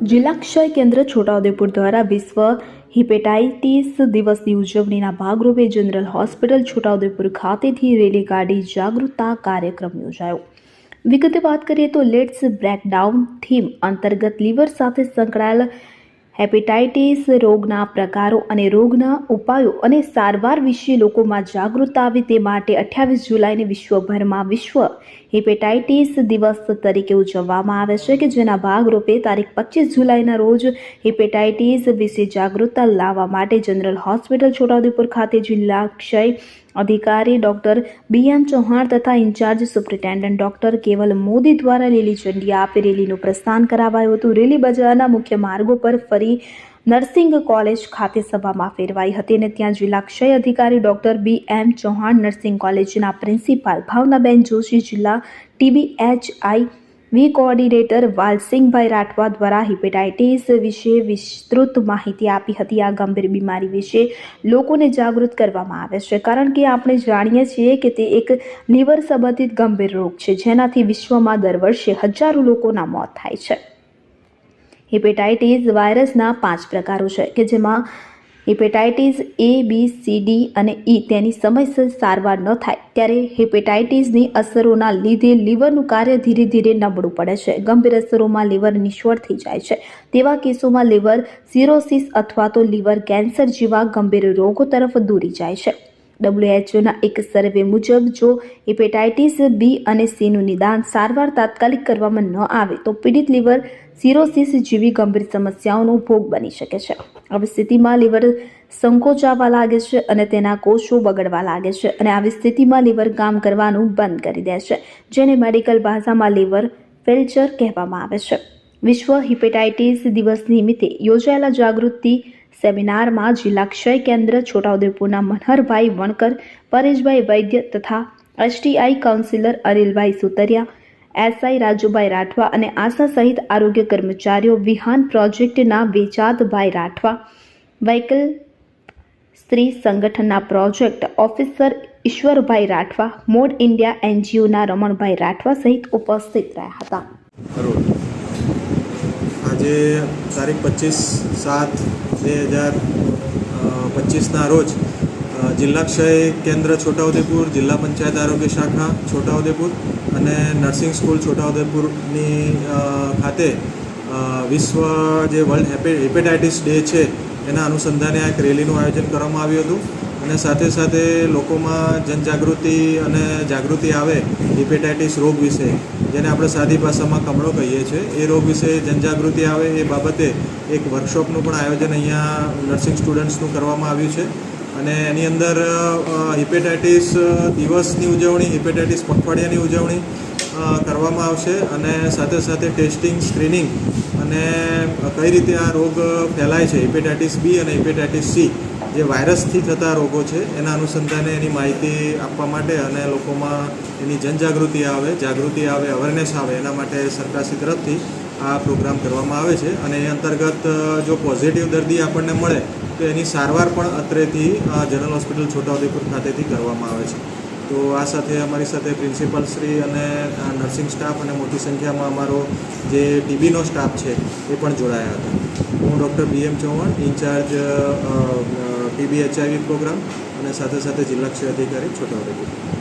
જિલ્લા ક્ષય કેન્દ્ર છોટાઉદેપુર દ્વારા વિશ્વ હિપેટાઇટિસ દિવસની ઉજવણીના ભાગરૂપે જનરલ હોસ્પિટલ છોટાઉદેપુર ખાતેથી રેલી કાઢી જાગૃતતા કાર્યક્રમ યોજાયો. વિગતે વાત કરીએ તો લેટ્સ બ્રેકડાઉન થીમ અંતર્ગત લીવર સાથે સંકળાયેલ હેપેટાઇટિસ રોગના પ્રકારો અને રોગના ઉપાયો અને સારવાર વિશે લોકોમાં જાગૃતતા આવે તે માટે અઠ્યાવીસ જુલાઈને વિશ્વભરમાં વિશ્વ હિપેટાઇટિસ દિવસ તરીકે ઉજવવામાં આવે છે કે જેના ભાગરૂપે તારીખ પચીસ જુલાઈના રોજ હિપેટાઇટિસ વિશે જાગૃતતા લાવવા માટે જનરલ હોસ્પિટલ છોટાઉદેપુર ખાતે જિલ્લા ક્ષય અધિકારી ડોક્ટર બી એમ ચૌહાણ તથા ઇન્ચાર્જ સુપ્રિન્ટેન્ડન્ટ ડોક્ટર કેવલ મોદી દ્વારા લીલી ઝંડી આપી રેલીનું પ્રસ્થાન કરાવાયું હતું. રેલી બજારના મુખ્ય માર્ગો પર ફરી નર્સિંગ કોલેજ ખાતે સભામાં ફેરવાઈ હતી અને ત્યાં જિલ્લા ક્ષય અધિકારી doctor B M Chauhan nursing કોલેજના પ્રિન્સિપાલ ભાવનાબેન જોશી, જિલ્લા TB H I V coordinator Valsinhbhai Rathwa દ્વારા હિપેટાઇટિસ વિશે વિસ્તૃત માહિતી આપી હતી. આ ગંભીર બીમારી વિશે લોકોને જાગૃત કરવામાં આવે છે. કારણ કે આપણે જાણીએ છીએ કે તે એક લીવર સંબંધિત ગંભીર રોગ છે, જેનાથી વિશ્વમાં દર વર્ષે હજારો લોકોના મોત થાય છે. હિપેટાઇટિસ વાયરસના પાંચ પ્રકારો છે, કે જેમાં hepatitis A B C D અને ઈ તેની સમયસર સારવાર ન થાય ત્યારે હિપેટાઇટિસની અસરોના લીધે લીવરનું કાર્ય ધીરે ધીરે નબળું પડે છે. ગંભીર અસરોમાં લીવર નિષ્ફળ થઈ જાય છે. તેવા કેસોમાં લીવર સિરોસિસ અથવા તો લીવર કેન્સર જેવા ગંભીર રોગો તરફ દોરી જાય છે. ડબ્લ્યુએચઓના એક સર્વે મુજબ જો હિપેટાઇટિસ બી અને સીનું નિદાન સારવાર તાત્કાલિક કરવામાં ન આવે, તો પીડિત લીવર સિરોસિસ જેવી ગંભીર સમસ્યાઓનો ભોગ બની શકે છે. આવી સ્થિતિમાં લીવર સંકોચાવા લાગે છે અને તેના કોષો બગડવા લાગે છે અને આવી સ્થિતિમાં લીવર કામ કરવાનું બંધ કરી દે છે, જેને મેડિકલ ભાષામાં લીવર ફેલ્ચર કહેવામાં આવે છે. વિશ્વ હિપેટાઇટિસ દિવસ નિમિત્તે યોજાયેલા જાગૃતિ સેમિનારમાં જિલ્લા ક્ષય કેન્દ્ર છોટાઉદેપુરના મનહરભાઈ વણકર, પરેશભાઈ વૈદ્ય તથા STI counsellor Anilbhai Sutariya, SI Rajubhai Rathwa અને આશા સહિત આરોગ્ય કર્મચારીઓ વિહાન પ્રોજેક્ટના વેચાતભાઈ રાઠવા વ્હીકલ સ્ત્રી સંગઠનના project officer Ishwarbhai Rathwa, mode India એનજીઓના Ramanbhai Rathwa સહિત ઉપસ્થિત રહ્યા હતા. આજે તારીખ પચીસ સાત બે હજાર પચીસના રોજ જિલ્લા ક્ષય કેન્દ્ર છોટાઉદેપુર, જિલ્લા પંચાયત આરોગ્ય શાખા છોટાઉદેપુર અને નર્સિંગ સ્કૂલ છોટાઉદેપુરની ખાતે વિશ્વ જે વર્લ્ડ હેપે, હેપેટાઇટિસ ડે છે, એના અનુસંધાને આ એક રેલીનું આયોજન કરવામાં આવ્યું હતું. અને સાથે સાથે લોકોમાં જનજાગૃતિ અને જાગૃતિ આવે હિપેટાઇટિસ રોગ વિશે, જેને આપણે સાદી ભાષામાં કમળો કહીએ છીએ, એ રોગ વિશે જનજાગૃતિ આવે એ બાબતે એક વર્કશોપનું પણ આયોજન અહીંયા નર્સિંગ સ્ટુડન્ટ્સનું કરવામાં આવ્યું છે. અને એની અંદર હિપેટાઇટિસ દિવસની ઉજવણી, હિપેટાઇટિસ પખવાડિયાની ઉજવણી કરવામાં આવશે અને સાથે સાથે ટેસ્ટિંગ, સ્ક્રીનિંગ અને કઈ રીતે આ રોગ ફેલાય છે, હિપેટાઇટિસ બી અને હિપેટાઇટિસ સી જે વાયરસથી થતા રોગો છે, એના અનુસંધાને એની માહિતી આપવા માટે અને લોકોમાં એની જનજાગૃતિ આવે, જાગૃતિ આવે અવેરનેસ આવે, એના માટે સરકારશ્રી તરફથી આ પ્રોગ્રામ કરવામાં આવે છે. અને એ અંતર્ગત જો પોઝિટિવ દર્દી આપણને મળે, તો એની સારવાર પણ અત્રેથી જનરલ હોસ્પિટલ છોટાઉદેપુર ખાતેથી કરવામાં આવે છે. તો આ સાથે અમારી સાથે પ્રિન્સિપલ શ્રી અને નર્સિંગ સ્ટાફ અને મોટી સંખ્યામાં અમારો જે ટીબીનો સ્ટાફ છે, એ પણ જોડાયા હતા. હું doctor B M Chauhan in-charge TB HIV programme અને સાથે સાથે જિલ્લા ક્ષય અધિકારી છોટાઉદેપુર.